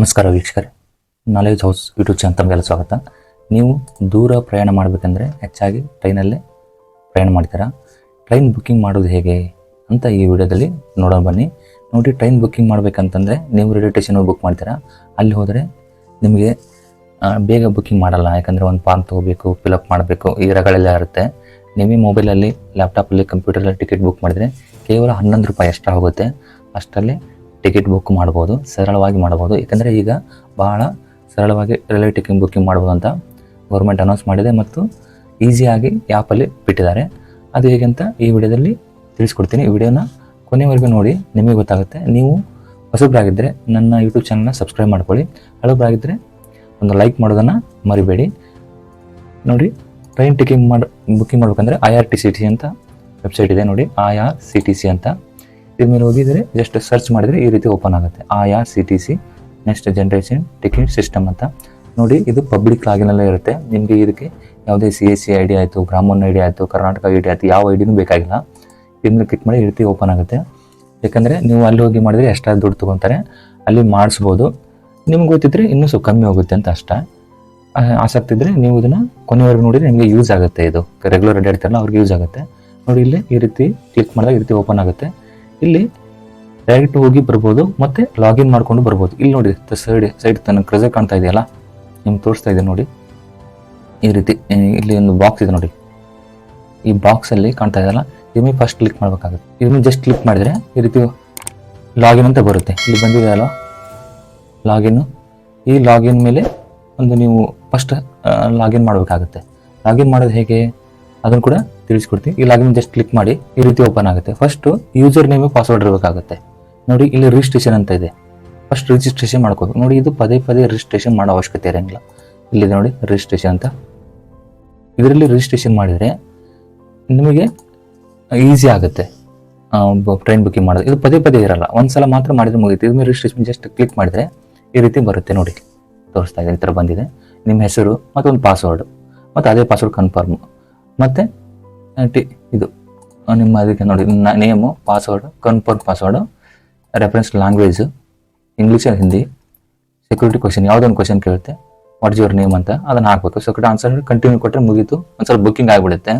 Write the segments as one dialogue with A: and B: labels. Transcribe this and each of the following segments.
A: ನಮಸ್ಕಾರ ವೀಕ್ಷಕರೇ. Knowledge house YouTube channel ತಮಗೆಲ್ಲ ಸ್ವಾಗತ. ನೀವು ದೂರ ಪ್ರಯಾಣ ಮಾಡಬೇಕಂದ್ರೆ ಹೆಚ್ಚಾಗಿ ಟ್ರೈನಲ್ಲೇ ಪ್ರಯಾಣ ಮಾಡ್ತೀರಾ? ಟ್ರೈನ್ ಬುಕ್ಕಿಂಗ್ ಮಾಡೋದು ಹೇಗೆ ಅಂತ ಈ ವಿಡಿಯೋದಲ್ಲಿ ನೋಡೋಣ ಬನ್ನಿ. ನೋಡಿ, ಟ್ರೈನ್ ಬುಕ್ಕಿಂಗ್ ಮಾಡಬೇಕಂತಂದರೆ ನೀವು ರೈಲ್ವೆ ಸ್ಟೇಷನ್ ಬುಕ್ ಮಾಡ್ತೀರಾ? ಅಲ್ಲಿ ಹೋದರೆ ನಿಮಗೆ ಬೇಗ ಬುಕ್ಕಿಂಗ್ ಮಾಡಲ್ಲ. ಯಾಕಂದರೆ ಒಂದು ಫಾರ್ಮ್ ತೊಗೋಬೇಕು ಫಿಲಪ್ ಮಾಡಬೇಕು, ಈ ರಗಳೆಲ್ಲ ಇರುತ್ತೆ. ನೀವೇ ಮೊಬೈಲಲ್ಲಿ, ಲ್ಯಾಪ್ಟಾಪಲ್ಲಿ, ಕಂಪ್ಯೂಟರಲ್ಲಿ ಟಿಕೆಟ್ ಬುಕ್ ಮಾಡಿದರೆ ಕೇವಲ ಹನ್ನೊಂದು ರೂಪಾಯಿ ಎಕ್ಸ್ಟ್ರಾ ಹೋಗುತ್ತೆ. ಅಷ್ಟರಲ್ಲಿ ಟಿಕೆಟ್ ಬುಕ್ ಮಾಡ್ಬೋದು, ಸರಳವಾಗಿ ಮಾಡ್ಬೋದು. ಯಾಕಂದರೆ ಈಗ ಭಾಳ ಸರಳವಾಗಿ ರೈಲ್ವೆ ಟಿಕೆಟ್ ಬುಕ್ಕಿಂಗ್ ಮಾಡ್ಬೋದು ಅಂತ ಗೌರ್ಮೆಂಟ್ ಅನೌನ್ಸ್ ಮಾಡಿದೆ ಮತ್ತು ಈಸಿಯಾಗಿ ಆ್ಯಪಲ್ಲಿ ಬಿಟ್ಟಿದ್ದಾರೆ. ಅದು ಹೇಗೆ ಅಂತ ಈ ವಿಡಿಯೋದಲ್ಲಿ ತಿಳಿಸ್ಕೊಡ್ತೀನಿ. ಈ ವಿಡಿಯೋನ ಕೊನೆವರೆಗೂ ನೋಡಿ, ನಿಮಗೆ ಗೊತ್ತಾಗುತ್ತೆ. ನೀವು ಹೊಸಬ್ರಾಗಿದ್ದರೆ ನನ್ನ ಯೂಟ್ಯೂಬ್ ಚಾನಲ್ನ ಸಬ್ಸ್ಕ್ರೈಬ್ ಮಾಡ್ಕೊಳ್ಳಿ. ಹಳಬ್ರಾಗಿದ್ದರೆ ಒಂದು ಲೈಕ್ ಮಾಡೋದನ್ನು ಮರಿಬೇಡಿ. ನೋಡಿ ಟ್ರೈನ್ ಟಿಕೆಟ್ ಮಾಡಿ ಬುಕ್ಕಿಂಗ್ ಮಾಡ್ಬೇಕಂದ್ರೆ I R T C T ಅಂತ ವೆಬ್ಸೈಟ್ ಇದೆ ನೋಡಿ I R C T C ಅಂತ. ಇದ್ರ ಮೇಲೆ ಹೋಗಿದ್ರೆ ಜಸ್ಟ್ ಸರ್ಚ್ ಮಾಡಿದರೆ ಈ ರೀತಿ ಓಪನ್ ಆಗುತ್ತೆ. ಆ R C T C next generation ticket system ಅಂತ. ನೋಡಿ, ಇದು ಪಬ್ಲಿಕ್ ಲಾಗಿನಲ್ಲೇ ಇರುತ್ತೆ. ನಿಮಗೆ ಇದಕ್ಕೆ ಯಾವುದೇ C S C I D ಆಯಿತು, ಬ್ರಾಹ್ಮಣ್ ಐ ಡಿ ಆಯಿತು, ಕರ್ನಾಟಕ ಐ ಡಿ ಆಯಿತು, ಯಾವ ಐ ಡಿನೂ ಬೇಕಾಗಿಲ್ಲ. ಇದನ್ನ ಕ್ಲಿಕ್ ಮಾಡಿ ಈ ರೀತಿ ಓಪನ್ ಆಗುತ್ತೆ. ಯಾಕಂದರೆ ನೀವು ಅಲ್ಲಿ ಹೋಗಿ ಮಾಡಿದರೆ ಎಷ್ಟಾದ ದುಡ್ಡು ತೊಗೊತಾರೆ ಅಲ್ಲಿ ಮಾಡಿಸ್ಬೋದು. ನಿಮ್ಗೆ ಗೊತ್ತಿದ್ರೆ ಇನ್ನೂ ಸ್ವಲ್ಪ ಕಮ್ಮಿ ಹೋಗುತ್ತೆ ಅಂತ ಅಷ್ಟ. ಆಸಕ್ತಿ ಇದ್ದರೆ ನೀವು ಇದನ್ನು ಕೊನೆವರೆಗೂ ನೋಡಿದರೆ ನಿಮಗೆ ಯೂಸ್ ಆಗುತ್ತೆ ಇದು. ರೆಗ್ಯುಲರ್ ಅಡ್ಡಾಡ್ತಾರಲ್ಲ ಅವ್ರಿಗೆ ಯೂಸ್ ಆಗುತ್ತೆ. ನೋಡಿ, ಇಲ್ಲಿ ಈ ರೀತಿ ಕ್ಲಿಕ್ ಮಾಡಿದಾಗ ಈ ರೀತಿ ಓಪನ್ ಆಗುತ್ತೆ. ಇಲ್ಲಿ ಡೈರೆಕ್ಟ್ ಹೋಗಿ ಬರ್ಬೋದು, ಮತ್ತೆ ಲಾಗಿನ್ ಮಾಡ್ಕೊಂಡು ಬರ್ಬೋದು. ಇಲ್ಲಿ ನೋಡಿ ಸೈಡ್ ಸೈಡ್ ತನ್ನ ಕ್ರಜರ್ ಕಾಣ್ತಾ ಇದೆಯಲ್ಲ? ನಿಮ್ಗೆ ತೋರಿಸ್ತಾ ಇದೆ ನೋಡಿ. ಈ ರೀತಿ ಇಲ್ಲಿ ಒಂದು ಬಾಕ್ಸ್ ಇದೆ ನೋಡಿ. ಈ ಬಾಕ್ಸಲ್ಲಿ ಕಾಣ್ತಾ ಇದೆಯಲ್ಲ, ಇದನ್ನ ಫಸ್ಟ್ ಕ್ಲಿಕ್ ಮಾಡಬೇಕಾಗುತ್ತೆ. ಇದನ್ನ ಜಸ್ಟ್ ಕ್ಲಿಕ್ ಮಾಡಿದರೆ ಈ ರೀತಿ ಲಾಗಿನ್ ಅಂತ ಬರುತ್ತೆ. ಇಲ್ಲಿ ಬಂದಿದೆ ಅಲ್ವಾ? ಲಾಗಿನ್ ಈ ಲಾಗಿನ್ ಮೇಲೆ ಒಂದು ನೀವು ಫಸ್ಟ್ ಲಾಗಿನ್ ಮಾಡಬೇಕಾಗುತ್ತೆ. ಲಾಗಿನ್ ಮಾಡೋದು ಹೇಗೆ? ಅದನ್ನು ಕೂಡ ತಿಳಿಸ್ಕೊಡ್ತೀನಿ. ಈ ಲಾಗಿನ್ ಜಸ್ಟ್ ಕ್ಲಿಕ್ ಮಾಡಿ ಈ ರೀತಿ ಓಪನ್ ಆಗುತ್ತೆ. ಫಸ್ಟ್ ಯೂಸರ್ ನೇಮ್ ಪಾಸ್ವರ್ಡ್ ಇರಬೇಕಾಗುತ್ತೆ. ನೋಡಿ, ಇಲ್ಲಿ ರಿಜಿಸ್ಟ್ರೇಷನ್ ಅಂತ ಇದೆ. ಫಸ್ಟ್ ರಿಜಿಸ್ಟ್ರೇಷನ್ ಮಾಡ್ಕೋಬೇಕು. ನೋಡಿ, ಇದು ಪದೇ ಪದೇ ರಿಜಿಸ್ಟ್ರೇಷನ್ ಮಾಡೋ ಅವಶ್ಯಕತೆ ಇರೋಂಗಿಲ್ಲ. ಇಲ್ಲಿದೆ ನೋಡಿ ರಿಜಿಸ್ಟ್ರೇಷನ್ ಅಂತ. ಇದರಲ್ಲಿ ರಿಜಿಸ್ಟ್ರೇಷನ್ ಮಾಡಿದರೆ ನಿಮಗೆ ಈಸಿ ಆಗುತ್ತೆ. ಟ್ರೈನ್ ಬುಕ್ಕಿಂಗ್ ಮಾಡೋದು. ಇದು ಪದೇ ಪದೇ ಇರಲ್ಲ. ಒಂದ್ಸಲ ಮಾತ್ರ ಮಾಡಿದ್ರೆ ಮುಗಿತು. ಮೇಲೆ ರಿಜಿಸ್ಟ್ರೇಷನ್ ಜಸ್ಟ್ ಕ್ಲಿಕ್ ಮಾಡಿದರೆ ಈ ರೀತಿ ಬರುತ್ತೆ ನೋಡಿ. ತೋರಿಸ್ತಾ ಇದೆ, ಈ ಥರ ಬಂದಿದೆ. ನಿಮ್ಮ ಹೆಸರು ಮತ್ತು ಒಂದು ಪಾಸ್ವರ್ಡ್ ಮತ್ತು ಅದೇ ಪಾಸ್ವರ್ಡ್ ಕನ್ಫರ್ಮ್ ಮತ್ತು ಟಿ ಇದು. ನಿಮ್ಮ ಅದಕ್ಕೆ ನೋಡಿ name password confirm password reference language English and Hindi security question ಯಾವುದೊಂದು ಕ್ವಶನ್ ಕೇಳುತ್ತೆ ವಾಟ್ ಇಸ್ ಯುವರ್ ನೇಮ್ ಅಂತ ಅದನ್ನು ಹಾಕ್ಬೇಕು. ಸೆಕ್ಯೂರಿಟಿ ಆನ್ಸರ್ ಕಂಟಿನ್ಯೂ ಕೊಟ್ಟರೆ ಮುಗೀತು. ಸ್ವಲ್ಪ ಬುಕ್ಕಿಂಗ್ ಆಗಿಬಿಡುತ್ತೆ.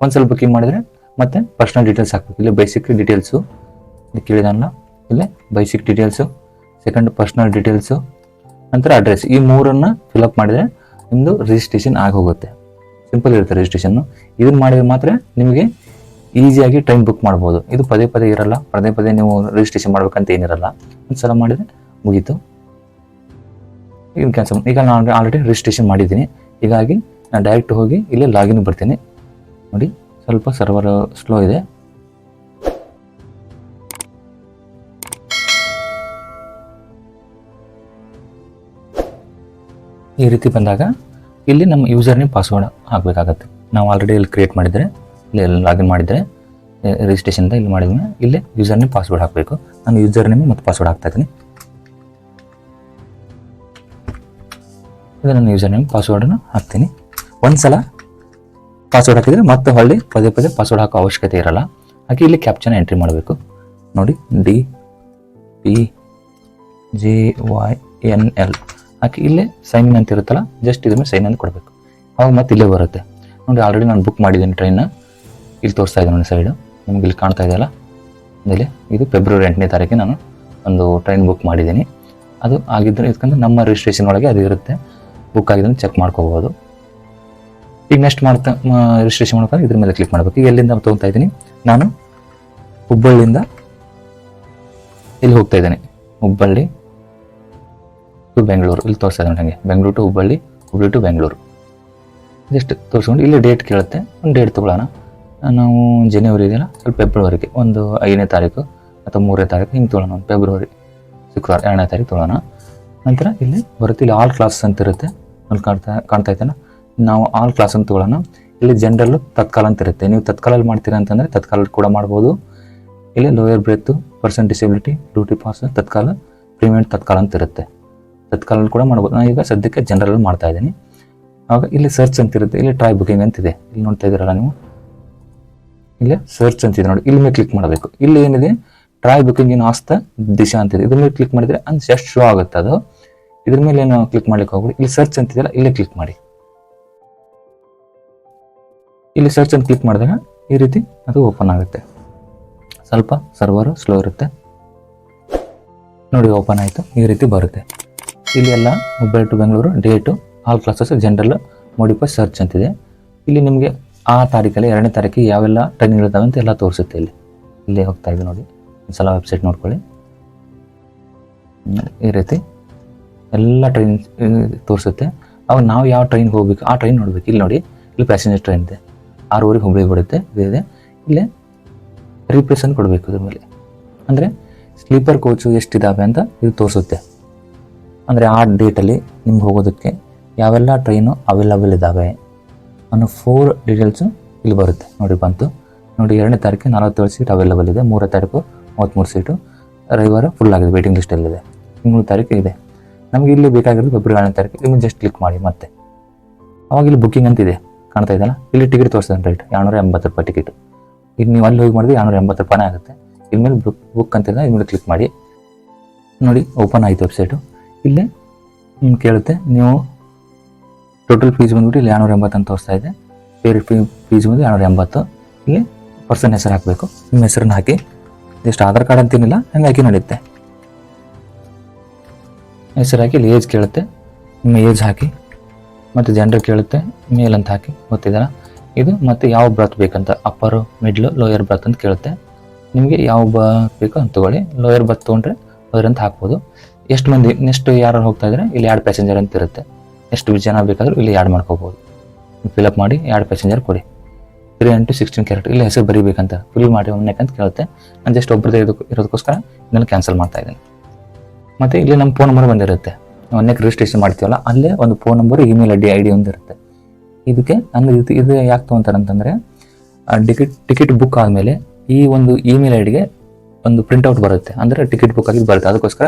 A: ಒಂದ್ಸಲ ಬುಕ್ಕಿಂಗ್ ಮಾಡಿದ್ರೆ ಮತ್ತೆ ಪರ್ಸನಲ್ ಡೀಟೇಲ್ಸ್ ಹಾಕ್ಬೇಕು. ಇಲ್ಲಿ ಬೇಸಿಕ್ ಡೀಟೇಲ್ಸು ಕೇಳಿದಾನ ಇಲ್ಲೇ basic details second personal details ನಂತರ ಅಡ್ರೆಸ್ ಈ ಮೂರನ್ನು ಫಿಲಪ್ ಮಾಡಿದರೆ ನಿಮ್ಮದು ರಿಜಿಸ್ಟ್ರೇಷನ್ ಆಗಿ ಹೋಗುತ್ತೆ. ಸಿಂಪಲ್ ಇರುತ್ತೆ ರಿಜಿಸ್ಟ್ರೇಷನ್ನು ಇದನ್ನು ಮಾಡಿದ್ರೆ ಮಾತ್ರ ನಿಮಗೆ ಈಸಿಯಾಗಿ ಟ್ರೈನ್ ಬುಕ್ ಮಾಡ್ಬೋದು. ಇದು ಪದೇ ಪದೇ ಇರಲ್ಲ. ಪದೇ ಪದೇ ನೀವು ರಿಜಿಸ್ಟ್ರೇಷನ್ ಮಾಡಬೇಕಂತ ಏನಿರಲ್ಲ. ಒಂದು ಸಲ ಮಾಡಿದರೆ ಮುಗೀತು. ಈಗ ಕ್ಯಾನ್ಸಲ್ ಈಗ ನಾನು ಆಲ್ರೆಡಿ ರಿಜಿಸ್ಟ್ರೇಷನ್ ಮಾಡಿದ್ದೀನಿ. ಹೀಗಾಗಿ ನಾನು ಡೈರೆಕ್ಟ್ ಹೋಗಿ ಇಲ್ಲೇ ಲಾಗಿನ್ ಬರ್ತೀನಿ. ನೋಡಿ, ಸ್ವಲ್ಪ ಸರ್ವರ್ ಸ್ಲೋ ಇದೆ. ಈ ರೀತಿ ಬಂದಾಗ ಇಲ್ಲಿ ನಮ್ಮ ಯೂಸರ್ ನೇಮ್ ಪಾಸ್ವರ್ಡ್ ಹಾಕಬೇಕಾಗತ್ತೆ. ನಾವು ಆಲ್ರೆಡಿ ಇಲ್ಲಿ ಕ್ರಿಯೇಟ್ ಮಾಡಿದರೆ, ಇಲ್ಲಿ ಲಾಗಿನ್ ಮಾಡಿದರೆ ರಿಜಿಸ್ಟ್ರೇಷನ್ ಇಲ್ಲಿ ಮಾಡಿದ್ವಿ ಇಲ್ಲೇ ಯೂಸರ್ ನೇಮ್ ಪಾಸ್ವರ್ಡ್ ಹಾಕಬೇಕು. ನಾನು ಯೂಸರ್ ನೇಮ್ ಮತ್ತು ಪಾಸ್ವರ್ಡ್ ಹಾಕ್ತಾ ಇದ್ದೀನಿ. ಇದು ನನ್ನ ಯೂಸರ್ ನೇಮ್ ಪಾಸ್ವರ್ಡನ್ನು ಹಾಕ್ತೀನಿ. ಒಂದು ಸಲ ಪಾಸ್ವರ್ಡ್ ಹಾಕಿದರೆ ಮತ್ತೆ ಹೊಳ್ಳಿ ಪದೇ ಪದೇ ಪಾಸ್ವರ್ಡ್ ಹಾಕೋ ಅವಶ್ಯಕತೆ ಇರಲ್ಲ. ಹಾಗೆ ಇಲ್ಲಿ ಕ್ಯಾಪ್ಚನ ಎಂಟ್ರಿ ಮಾಡಬೇಕು. ನೋಡಿ D P J Y N L ಹಾಕಿ ಇಲ್ಲೇ ಸೈನ್ ಅಂತ ಇರುತ್ತಲ್ಲ ಜಸ್ಟ್ ಇದ್ರ ಮೇಲೆ ಸೈನ್ ಅಂತ ಕೊಡಬೇಕು. ಅವಾಗ ಮತ್ತೆ ಇಲ್ಲೇ ಬರುತ್ತೆ. ನೋಡಿ ಆಲ್ರೆಡಿ ನಾನು ಬುಕ್ ಮಾಡಿದ್ದೀನಿ ಟ್ರೈನ್ನ ಇಲ್ಲಿ ತೋರಿಸ್ತಾ ಇದ್ದೀನಿ ನೋಡಿ ಸೈಡು ನಿಮ್ಗೆ ಇಲ್ಲಿ ಕಾಣ್ತಾ ಇದೆಯಲ್ಲ ಇಲ್ಲಿ ಇದು ಫೆಬ್ರವರಿ ಎಂಟನೇ ತಾರೀಕಿಗೆ ನಾನು ಒಂದು ಟ್ರೈನ್ ಬುಕ್ ಮಾಡಿದ್ದೀನಿ. ಅದು ಆಗಿದ್ದರೆ ಯಾಕಂದ್ರೆ ನಮ್ಮ ರಿಜಿಸ್ಟ್ರೇಷನ್ ಒಳಗೆ ಅದು ಇರುತ್ತೆ. ಬುಕ್ ಆಗಿದೆ ಚೆಕ್ ಮಾಡ್ಕೋಬೋದು. ಈಗ ನೆಕ್ಸ್ಟ್ ಮಾಡ್ತಾ ರಿಜಿಸ್ಟ್ರೇಷನ್ ಮಾಡ್ಕೊಂಡು ಇದ್ರ ಮೇಲೆ ಕ್ಲಿಕ್ ಮಾಡಬೇಕು. ಈಗ ಎಲ್ಲಿಂದ ತೊಗೊತಾ ಇದ್ದೀನಿ? ನಾನು ಹುಬ್ಬಳ್ಳಿಯಿಂದ ಇಲ್ಲಿ ಹೋಗ್ತಾ ಇದ್ದೀನಿ. ಹುಬ್ಬಳ್ಳಿ ಟು ಬೆಂಗಳೂರು ಇಲ್ಲಿ ತೋರಿಸ್ತಾ ನನಗೆ Bengaluru to Hubballi Hubballi to Bengaluru just ತೋರಿಸ್ಕೊಂಡು ಇಲ್ಲಿ ಡೇಟ್ ಕೇಳುತ್ತೆ. ಒಂದು ಡೇಟ್ ತೊಗೊಳ್ಳೋಣ. ನಾವು ಜನವರಿ ಇದೆಯಲ್ಲ, ಸ್ವಲ್ಪ ಫೆಬ್ರವರಿಗೆ ಒಂದು ಐದನೇ ತಾರೀಕು ಅಥವಾ ಮೂರನೇ ತಾರೀಕು ಹಿಂಗೆ ತೊಗೊಳ್ಳೋಣ. ಒಂದು ಫೆಬ್ರವರಿ ಶುಕ್ರವಾರ ಎರಡನೇ ತಾರೀಕು ತೊಗೊಳ್ಳೋಣ. ನಂತರ ಇಲ್ಲಿ ಬರುತ್ತೆ. ಇಲ್ಲಿ ಆಲ್ ಕ್ಲಾಸ್ ಅಂತ ಇರುತ್ತೆ. ಅಲ್ಲಿ ಕಾಣ್ತಾ ಕಾಣ್ತಾ ಇದ್ದಾನೆ ನಾವು ಆಲ್ ಕ್ಲಾಸ್ ಅಂತ ತೊಗೊಳ್ಳೋಣ. ಇಲ್ಲಿ ಜನರಲ್ಲು ತತ್ಕಾಲ ಅಂತ ಇರುತ್ತೆ. ನೀವು ತತ್ಕಾಲಲ್ಲಿ ಮಾಡ್ತೀರಾ ಅಂತಂದರೆ ತತ್ಕಾಲ ಕೂಡ ಮಾಡ್ಬೋದು. ಇಲ್ಲಿ lower berth person disability duty pass Tatkal premium Tatkal ಅಂತ ಇರುತ್ತೆ. ತತ್ಕಾಲ ಕೂಡ ಮಾಡ್ಬೋದು. ನಾನು ಈಗ ಸದ್ಯಕ್ಕೆ ಜನರಲ್ ಮಾಡ್ತಾ ಇದ್ದೀನಿ. ಆಗ ಇಲ್ಲಿ ಸರ್ಚ್ ಅಂತಿರುತ್ತೆ ಇಲ್ಲಿ ಟ್ರೈ ಬುಕಿಂಗ್ ಅಂತಿದೆ ಇಲ್ಲಿ ನೋಡ್ತಾ ಇದ್ದೀರಲ್ಲ ನೀವು? ಇಲ್ಲಿ ಸರ್ಚ್ ಅಂತಿದೆ ನೋಡಿ. ಇಲ್ಲಿ ಮೇಲೆ ಕ್ಲಿಕ್ ಮಾಡಬೇಕು. ಇಲ್ಲಿ ಏನಿದೆ? Try booking in ask Disha ಅಂತಿದೆ ಇದ್ರ ಮೇಲೆ ಕ್ಲಿಕ್ ಮಾಡಿದ್ರೆ ಅನ್ ಜಸ್ಟ್ ಶೋ ಆಗುತ್ತೆ ಅದು. ಇದ್ರ ಮೇಲೆ ಏನು ಕ್ಲಿಕ್ ಮಾಡ್ಲಿಕ್ಕೆ ಹೋಗ್ಬಿಡಿ. ಇಲ್ಲಿ ಸರ್ಚ್ ಅಂತಿದೆಯಲ್ಲ ಇಲ್ಲೇ ಕ್ಲಿಕ್ ಮಾಡಿ. ಇಲ್ಲಿ ಸರ್ಚ್ ಅಂತ ಕ್ಲಿಕ್ ಮಾಡಿದಾಗ ಈ ರೀತಿ ಅದು ಓಪನ್ ಆಗುತ್ತೆ. ಸ್ವಲ್ಪ ಸರ್ವರು ಸ್ಲೋ ಇರುತ್ತೆ. ನೋಡಿ ಓಪನ್ ಆಯಿತು. ಈ ರೀತಿ ಬರುತ್ತೆ. ಇಲ್ಲಿ ಎಲ್ಲ Hubballi to Bengaluru date all classes general modify search ಅಂತಿದೆ. ಇಲ್ಲಿ ನಿಮಗೆ ಆ ತಾರೀಕಲ್ಲಿ ಎರಡನೇ ತಾರೀಕಿಗೆ ಯಾವೆಲ್ಲ ಟ್ರೈನ್ಗಳಿದ್ದಾವೆ ಅಂತ ಎಲ್ಲ ತೋರಿಸುತ್ತೆ ಇಲ್ಲಿ. ಇಲ್ಲಿ ಹೋಗ್ತಾ ಇದೆ ನೋಡಿ. ಒಂದ್ಸಲ ವೆಬ್ಸೈಟ್ ನೋಡ್ಕೊಳ್ಳಿ. ಈ ರೀತಿ ಎಲ್ಲ ಟ್ರೈನ್ ತೋರಿಸುತ್ತೆ. ಅವಾಗ ನಾವು ಯಾವ ಟ್ರೈನ್ಗೆ ಹೋಗ್ಬೇಕು, ಆ ಟ್ರೈನ್ ನೋಡ್ಬೇಕು. ಇಲ್ಲಿ ನೋಡಿ, ಇಲ್ಲಿ ಪ್ಯಾಸೆಂಜರ್ ಟ್ರೈನ್ ಇದೆ. ಆರೂವರೆಗೆ ಹುಬ್ಳಿ ಬಿಡುತ್ತೆ ಇದೆ ಇಲ್ಲಿ ರಿಪ್ಲೇಸನ್ ಕೊಡಬೇಕು ಇದ್ರ ಮೇಲೆ. ಅಂದರೆ ಸ್ಲೀಪರ್ ಕೋಚು ಎಷ್ಟಿದ್ದಾವೆ ಅಂತ ಇದು ತೋರಿಸುತ್ತೆ. ಅಂದರೆ ಆ ಡೇಟಲ್ಲಿ ನಿಮ್ಗೆ ಹೋಗೋದಕ್ಕೆ ಯಾವೆಲ್ಲ ಟ್ರೈನು ಅವೈಲಬಲ್ ಇದ್ದಾವೆ ಅನ್ನೋ ಫೋರ್ ಡೀಟೇಲ್ಸು ಇಲ್ಲಿ ಬರುತ್ತೆ. ನೋಡಿ ಬಂತು. ನೋಡಿ ಎರಡನೇ ತಾರೀಕು ನಲವತ್ತೇಳು ಸೀಟ್ ಅವೈಲಬಲ್ ಇದೆ. ಮೂರನೇ ತಾರೀಕು ಮೂವತ್ತ್ಮೂರು ಸೀಟು ರವಿವಾರ ಫುಲ್ ಆಗಿದೆ. ವೇಟಿಂಗ್ ಲಿಸ್ಟಲ್ಲಿದೆ ಮೂರು ತಾರೀಕು ಇದೆ. ನಮಗೆ ಇಲ್ಲಿ ಬೇಕಾಗಿರೋದು ಫೆಬ್ರವರಿ ಎರಡನೇ ತಾರೀಕು. ನಿಮಗೆ ಜಸ್ಟ್ ಕ್ಲಿಕ್ ಮಾಡಿ ಮತ್ತೆ. ಅವಾಗ ಇಲ್ಲಿ ಬುಕ್ಕಿಂಗ್ ಅಂತ ಇದೆ. ಕಾಣ್ತಾ ಇದ್ದಲ್ಲ ಇಲ್ಲಿ ಟಿಕೆಟ್ ತೋರಿಸ್ತದೆ ರೈಟ್ ಎರಡುನೂರ ಎಂಬತ್ತು ರೂಪಾಯಿ ಟಿಕೆಟ್ ಇಲ್ಲಿ ನೀವು ಅಲ್ಲಿ ಹೋಗಿ ಮಾಡಿದ್ರೆ ಎರಡುನೂರ ಎಂಬತ್ತು ರೂಪಾಯಿ ಆಗುತ್ತೆ. ಇಲ್ಲಿ ಮೇಲೆ ಬುಕ್ ಬುಕ್ ಅಂತಿದೆ ಇನ್ಮೇಲೆ ಮೇಲೆ ಕ್ಲಿಕ್ ಮಾಡಿ. ನೋಡಿ ಓಪನ್ ಆಯಿತು ವೆಬ್ಸೈಟು ಇಲ್ಲೇ? ನಿಮ್ಗೆ ಕೇಳುತ್ತೆ. ನೀವು ಟೋಟಲ್ ಫೀಸ್ ಬಂದ್ಬಿಟ್ಟು ಇಲ್ಲಿ ಏಳ್ನೂರ ಎಂಬತ್ತು ಅಂತ ತೋರಿಸ್ತಾ ಇದೆ. ಬೇರೆ ಫೀ ಫೀಸ್ ಬಂದು ಏಳ್ನೂರ ಎಂಬತ್ತು. ಇಲ್ಲಿ ಪರ್ಸನ್ ಹೆಸರು ಹಾಕಬೇಕು. ನಿಮ್ಮ ಹೆಸರನ್ನ ಹಾಕಿ. ಜಸ್ಟ್ ಆಧಾರ್ ಕಾರ್ಡ್ ಅಂತೇನಿಲ್ಲ ಹಂಗೆ ಹಾಕಿ ನಡೆಯುತ್ತೆ ಹೆಸರು ಹಾಕಿ, ಇಲ್ಲಿ ಏಜ್ ಕೇಳುತ್ತೆ. ನಿಮ್ಮ ಏಜ್ ಹಾಕಿ. ಮತ್ತು ಜೆಂಡರ್ ಕೇಳುತ್ತೆ. ಮೇಲ್ ಅಂತ ಹಾಕಿ. ಗೊತ್ತಿದೆಯಲ್ಲ? ಇದು ಮತ್ತು ಯಾವ ಬ್ರತ್ ಬೇಕಂತ? ಅಪ್ಪರು ಮಿಡ್ಲು ಲೋಯರ್ ಬ್ರತ್ ಅಂತ ಕೇಳುತ್ತೆ. ನಿಮಗೆ ಯಾವ ಬೇಕೋ ಅಂತ ತಗೊಳ್ಳಿ. ಲೋಯರ್ ಬರ್ತ್ ತೊಗೊಂಡ್ರೆ ಲೋಯರ್ ಅಂತ ಹಾಕ್ಬೋದು. ಎಷ್ಟು ಮಂದಿ, ನೆಕ್ಸ್ಟ್ ಯಾರು ಹೋಗ್ತಾ ಇದ್ರೆ ಇಲ್ಲಿ ಎರಡು ಪ್ಯಾಸೆಂಜರ್ ಅಂತ ಇರುತ್ತೆ. ಎಷ್ಟು ಜನ ಬೇಕಾದರೂ ಇಲ್ಲಿ ಆ್ಯಡ್ ಮಾಡ್ಕೋಬೋದು. ಫಿಲಪ್ ಮಾಡಿ ಎರಡು ಪ್ಯಾಸೆಂಜರ್ ಕೊಡಿ. ತ್ರೀ ಇಂಟು ಸಿಕ್ಸ್ಟೀನ್ ಕ್ಯಾರೆಕ್ಟರ್ ಇಲ್ಲಿ ಹೆಸರು ಬರೀಬೇಕಂತ ಫಿಲ್ ಮಾಡಿ ಅಂತ ಕೇಳುತ್ತೆ. ನಾನು ಜಸ್ಟ್ ಒಬ್ಬರದೇ ಇರೋದಕ್ಕೋಸ್ಕರ ನಾನು ಕ್ಯಾನ್ಸಲ್ ಮಾಡ್ತಾ ಇದ್ದೀನಿ. ಮತ್ತು ಇಲ್ಲಿ ನಮ್ಮ ಫೋನ್ ನಂಬರ್ ಬಂದಿರುತ್ತೆ. ನಾವು ರಿಜಿಸ್ಟ್ರೇಷನ್ ಮಾಡ್ತೀವಲ್ಲ, ಅಲ್ಲೇ ಒಂದು phone number email I D I D ಒಂದು ಇರುತ್ತೆ. ಇದಕ್ಕೆ ಅಂದ್ರೆ ಇದು ಇದು ಯಾಕೆ ತೊಗೊಂತಾರೆ ಅಂತಂದರೆ ಟಿಕೆಟ್ ಟಿಕೆಟ್ ಬುಕ್ ಆದಮೇಲೆ ಈ ಒಂದು ಇಮೇಲ್ ಐ ಡಿಗೆ ಒಂದು ಪ್ರಿಂಟ್ಔಟ್ ಬರುತ್ತೆ. ಅಂದರೆ ಟಿಕೆಟ್ ಬುಕ್ ಆಗಿ ಬರುತ್ತೆ. ಅದಕ್ಕೋಸ್ಕರ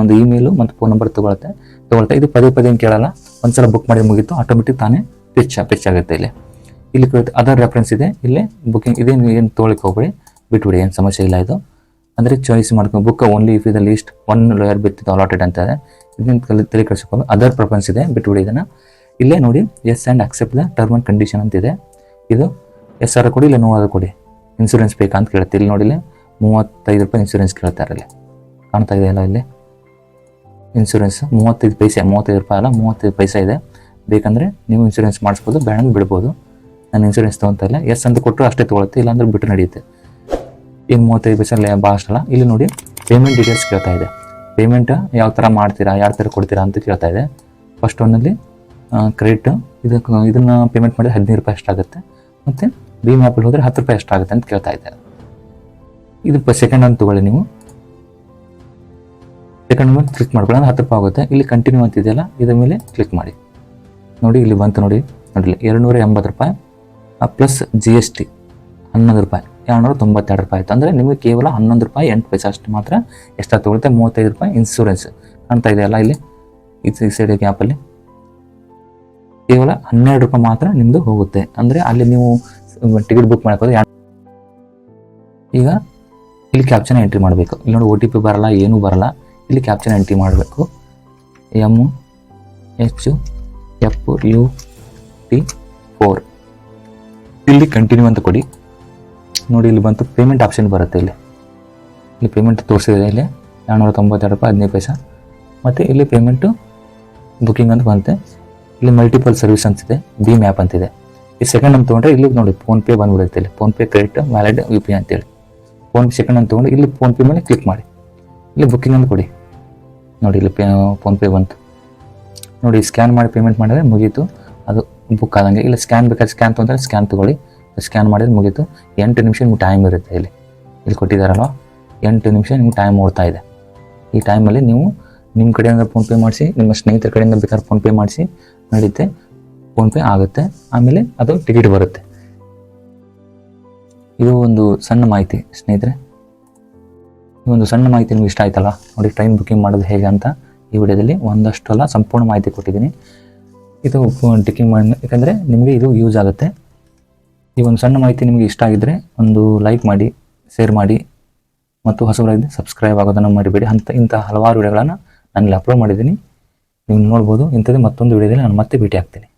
A: ಒಂದು ಇಮೇಲು ಮತ್ತು ಫೋನ್ ನಂಬರ್ ತೊಗೊಳುತ್ತೆ. ತೊಗೊಳ್ತಾ, ಇದು ಪದೇ ಪದೇ ಕೇಳಲ್ಲ. ಒಂದ್ಸಲ ಬುಕ್ ಮಾಡಿ ಮುಗೀತು ಆಟೋಮೆಟಿಕ್ ತಾನೇ ಪಿಚ್ ಪಿಚ್ ಆಗುತ್ತೆ ಇಲ್ಲಿ. ಇಲ್ಲಿ ಅದರ್ ರೆಫರೆನ್ಸ್ ಇದೆ. ಇಲ್ಲೇ ಬುಕಿಂಗ್ ಇದೇನು ಏನು ತೊಗೊಳಕ್ಕೆ ಹೋಗ್ಬೇಡಿ. ಬಿಟ್ಬಿಡಿ, ಏನು ಸಮಸ್ಯೆ ಇಲ್ಲ ಇದು. ಅಂದರೆ ಚಾಯ್ಸ್ ಮಾಡ್ಕೊಂಡು ಬುಕ್ ಓನ್ಲಿ ಇಫ್ ಇದ ಲೀಸ್ಟ್ ಒನ್ ಲೋಯರ್ ಬಿತ್ತಿದ್ದು ಅಲಾಟೆಡ್ ಅಂತ ಇದೆ. ಇದನ್ನು ತಲೆ ಕೆಡಿಸ್ಕೊಂಡು ಅದರ್ ಪ್ರಿಫರೆನ್ಸ್ ಇದೆ, ಬಿಟ್ಬಿಡಿ ಇದನ್ನು. ಇಲ್ಲೇ ನೋಡಿ yes and accept the term and condition ಅಂತಿದೆ ಇದು. ಎಸ್ ಆರ್ ಕೊಡಿ, ಇಲ್ಲ ನೋವಾದ ಕೊಡಿ. ಇನ್ಸೂರೆನ್ಸ್ ಬೇಕಾ ಅಂತ ಕೇಳುತ್ತೆ. ಇಲ್ಲಿ ನೋಡಿಲ್ಲ ಮೂವತ್ತೈದು ರೂಪಾಯಿ ಇನ್ಸೂರೆನ್ಸ್ ಕೇಳ್ತಾರೆ ಇಲ್ಲಿ. ಕಾಣ್ತಾ ಇದೆಯಲ್ಲ ಇಲ್ಲಿ? ಇನ್ಸೂರೆನ್ಸ್ ಮೂವತ್ತೈದು ಪೈಸೆ, ಮೂವತ್ತೈದು ರೂಪಾಯಿ ಅಲ್ಲ, ಮೂವತ್ತೈದು ಪೈಸೆ ಇದೆ. ಬೇಕಂದರೆ ನೀವು ಇನ್ಸೂರೆನ್ಸ್ ಮಾಡಿಸ್ಬೋದು ಬೇಡ ಬಿಡ್ಬೋದು. ನಾನು ಇನ್ಸೂರೆನ್ಸ್ ತೊಗೊತಾ ಇಲ್ಲ. ಎಸ್ ಅಂತ ಕೊಟ್ಟರು ಅಷ್ಟೇ ತೊಗೊಳುತ್ತೆ, ಇಲ್ಲಾಂದ್ರೆ ಬಿಟ್ಟು ನಡೆಯುತ್ತೆ. ಏನು ಮೂವತ್ತೈದು ಪೈಸೆ ಭಾಳ ಅಷ್ಟಲ್ಲ. ಇಲ್ಲಿ ನೋಡಿ ಪೇಮೆಂಟ್ ಡೀಟೇಲ್ಸ್ ಕೇಳ್ತಾ ಇದೆ. ಪೇಮೆಂಟ್ ಯಾವ ಥರ ಮಾಡ್ತೀರಾ ಯಾವ ಥರ ಕೊಡ್ತೀರಾ ಅಂತ ಕೇಳ್ತಾ ಇದೆ. ಫಸ್ಟ್ ಒನ್ನಲ್ಲಿ ಕ್ರೆಡಿಟ್ ಇದಕ್ಕೆ ಇದನ್ನು ಪೇಮೆಂಟ್ ಮಾಡಿದ್ರೆ ಹದಿನೈದು ರೂಪಾಯಿ ಎಷ್ಟಾಗುತ್ತೆ ಮತ್ತು ಭೀಮ್ ಆ್ಯಪಲ್ಲಿ ಹೋದರೆ ಹತ್ತು ರೂಪಾಯಿ ಎಷ್ಟಾಗುತ್ತೆ ಅಂತ ಕೇಳ್ತಾ ಇದೆ. ಇದು ಸೆಕೆಂಡ್ ಅಂತ ತೊಗೊಳ್ಳಿ ನೀವು. ಸೆಕೆಂಡ್ ಮೇಲೆ ಕ್ಲಿಕ್ ಮಾಡ್ಕೊಳ್ಳೋಣ. ಹತ್ತು ರೂಪಾಯಿ ಆಗುತ್ತೆ. ಇಲ್ಲಿ ಕಂಟಿನ್ಯೂ ಅಂತಿದೆಯಲ್ಲ ಇದರ ಮೇಲೆ ಕ್ಲಿಕ್ ಮಾಡಿ. ನೋಡಿ, ಇಲ್ಲಿ ಬಂತು ನೋಡಿ. ನೋಡಿ ಎರಡುನೂರ ಎಂಬತ್ತು ರೂಪಾಯಿ ಪ್ಲಸ್ ಜಿ ಎಸ್ ಟಿ ಹನ್ನೊಂದು ರೂಪಾಯಿ, ಎರಡುನೂರ ತೊಂಬತ್ತೆರಡು ರೂಪಾಯಿ ಆಯಿತು. ಅಂದರೆ ನಿಮಗೆ ಕೇವಲ ಹನ್ನೊಂದು ರೂಪಾಯಿ, ಎಂಟು ಪೈಸೆ ಅಷ್ಟು ಮಾತ್ರ ಎಷ್ಟು ತೊಗೊಳುತ್ತೆ. ಮೂವತ್ತೈದು ರೂಪಾಯಿ ಇನ್ಸೂರೆನ್ಸ್ ಕಾಣ್ತಾ ಇದೆಯಲ್ಲ ಇಲ್ಲಿ? ಈ ಸೈಡ್ ಗ್ಯಾಪಲ್ಲಿ ಕೇವಲ ಹನ್ನೆರಡು ರೂಪಾಯಿ ಮಾತ್ರ ನಿಮ್ಮದು ಹೋಗುತ್ತೆ. ಅಂದರೆ ಅಲ್ಲಿ ನೀವು ಟಿಕೆಟ್ ಬುಕ್ ಮಾಡ್ಕೋದು ಈಗ ಇಲ್ಲಿ ಕ್ಯಾಪ್ಚನ್ ಎಂಟ್ರಿ ಮಾಡಬೇಕು. ಇಲ್ಲಿ ನೋಡಿ ಒ ಟಿ ಪಿ ಬರಲ್ಲ, ಏನೂ ಬರಲ್ಲ. ಇಲ್ಲಿ ಕ್ಯಾಪ್ಚನ್ ಎಂಟ್ರಿ ಮಾಡಬೇಕು. M H F U T four ಇಲ್ಲಿ ಕಂಟಿನ್ಯೂ ಅಂತ ಕೊಡಿ. ನೋಡಿ, ಇಲ್ಲಿ ಬಂತು ಪೇಮೆಂಟ್ ಆಪ್ಷನ್ ಬರುತ್ತೆ ಇಲ್ಲಿ. ಇಲ್ಲಿ ಪೇಮೆಂಟ್ ತೋರಿಸಿದೆ ಇಲ್ಲಿ. ಎರಡುನೂರ ತೊಂಬತ್ತೆರಡು ರೂಪಾಯಿ ಹದಿನೈದು ಪೈಸಾ. ಮತ್ತು ಇಲ್ಲಿ ಪೇಮೆಂಟು ಬುಕಿಂಗ್ ಅಂತ ಬಂತೆ. ಇಲ್ಲಿ ಮಲ್ಟಿಪಲ್ ಸರ್ವಿಸ್ ಅಂತಿದೆ ಭೀಮ್ ಮ್ಯಾಪ್ ಅಂತಿದೆ ಈ ಸೆಕೆಂಡ್ ಅಂತ ತೊಗೊಂಡ್ರೆ ಇಲ್ಲಿ ನೋಡಿ ಫೋನ್ಪೇ ಬಂದ್ಬಿಡುತ್ತೆ ಇಲ್ಲಿ. PhonePe credit valid U P ಅಂತೇಳಿ ಫೋನ್ ಸೆಕೆಂಡ್ ಅಂತ ತೊಗೊಂಡು ಇಲ್ಲಿ ಫೋನ್ಪೇ ಮೇಲೆ ಕ್ಲಿಕ್ ಮಾಡಿ. ಇಲ್ಲಿ ಬುಕ್ಕಿಂಗ್ ಅಂತ ಕೊಡಿ. ನೋಡಿ ಇಲ್ಲಿ ಪೇ ಫೋನ್ಪೇ ಬಂತು. ನೋಡಿ ಸ್ಕ್ಯಾನ್ ಮಾಡಿ ಪೇಮೆಂಟ್ ಮಾಡಿದ್ರೆ ಮುಗೀತು. ಅದು ಬುಕ್ ಆದಂಗೆ. ಇಲ್ಲ ಸ್ಕ್ಯಾನ್ ಬೇಕಾದ್ರೆ ಸ್ಕ್ಯಾನ್ ತೊಗೊಂಡ್ರೆ ಸ್ಕ್ಯಾನ್ ತೊಗೊಳ್ಳಿ. ಸ್ಕ್ಯಾನ್ ಮಾಡಿದ್ರೆ ಮುಗೀತು. ಎಂಟು ನಿಮಿಷ ನಿಮ್ಗೆ ಟೈಮ್ ಇರುತ್ತೆ ಇಲ್ಲಿ. ಇಲ್ಲಿ ಕೊಟ್ಟಿದ್ದಾರಲ್ವ? ಎಂಟು ನಿಮಿಷ ನಿಮ್ಗೆ ಟೈಮ್ ಓಡ್ತಾ ಇದೆ. ಈ ಟೈಮಲ್ಲಿ ನೀವು ನಿಮ್ಮ ಕಡೆಯಿಂದ ಫೋನ್ಪೇ ಮಾಡಿಸಿ, ನಿಮ್ಮ ಸ್ನೇಹಿತರ ಕಡೆಯಿಂದ ಬೇಕಾದ್ರೆ ಫೋನ್ಪೇ ಮಾಡಿಸಿ, ನಡೀತೆ. ಫೋನ್ಪೇ ಆಗುತ್ತೆ. ಆಮೇಲೆ ಅದು ಟಿಕೆಟ್ ಬರುತ್ತೆ. ಇದು ಒಂದು ಸಣ್ಣ ಮಾಹಿತಿ, ಸ್ನೇಹಿತರೆ. ಈ ಒಂದು ಸಣ್ಣ ಮಾಹಿತಿ ನಿಮ್ಗೆ ಇಷ್ಟ ಆಯ್ತಲ್ಲ, ನೋಡಿ ಟ್ರೈನ್ ಬುಕ್ಕಿಂಗ್ ಮಾಡೋದು ಹೇಗೆ ಅಂತ ಈ ವಿಡಿಯೋದಲ್ಲಿ ಒಂದಷ್ಟು ಅಲ್ಲ ಸಂಪೂರ್ಣ ಮಾಹಿತಿ ಕೊಟ್ಟಿದ್ದೀನಿ. ಇದು ಟಿಕಿಂಗ್ ಮಾಡಿ ಯಾಕಂದರೆ ನಿಮಗೆ ಇದು ಯೂಸ್ ಆಗುತ್ತೆ. ಈ ಒಂದು ಸಣ್ಣ ಮಾಹಿತಿ ನಿಮಗೆ ಇಷ್ಟ ಆಗಿದ್ದರೆ ಒಂದು ಲೈಕ್ ಮಾಡಿ ಶೇರ್ ಮಾಡಿ, ಮತ್ತು ಹೊಸಬರಾಗಿದ್ದರೆ ಸಬ್ಸ್ಕ್ರೈಬ್ ಆಗೋದನ್ನು ಮರಿಬೇಡಿ. ಅಂತ ಇಂಥ ಹಲವಾರು ವಿಡಿಯೋಗಳನ್ನು ನಾನಿಲ್ಲಿ ಅಪ್ಲೋಡ್ ಮಾಡಿದ್ದೀನಿ. ನೀವು ನೋಡ್ಬೋದು, ಇಂಥದ್ದು ಮತ್ತೊಂದು ವಿಡಿಯೋದಲ್ಲಿ ನಾನು ಮತ್ತೆ ಭೇಟಿ ಆಗ್ತೀನಿ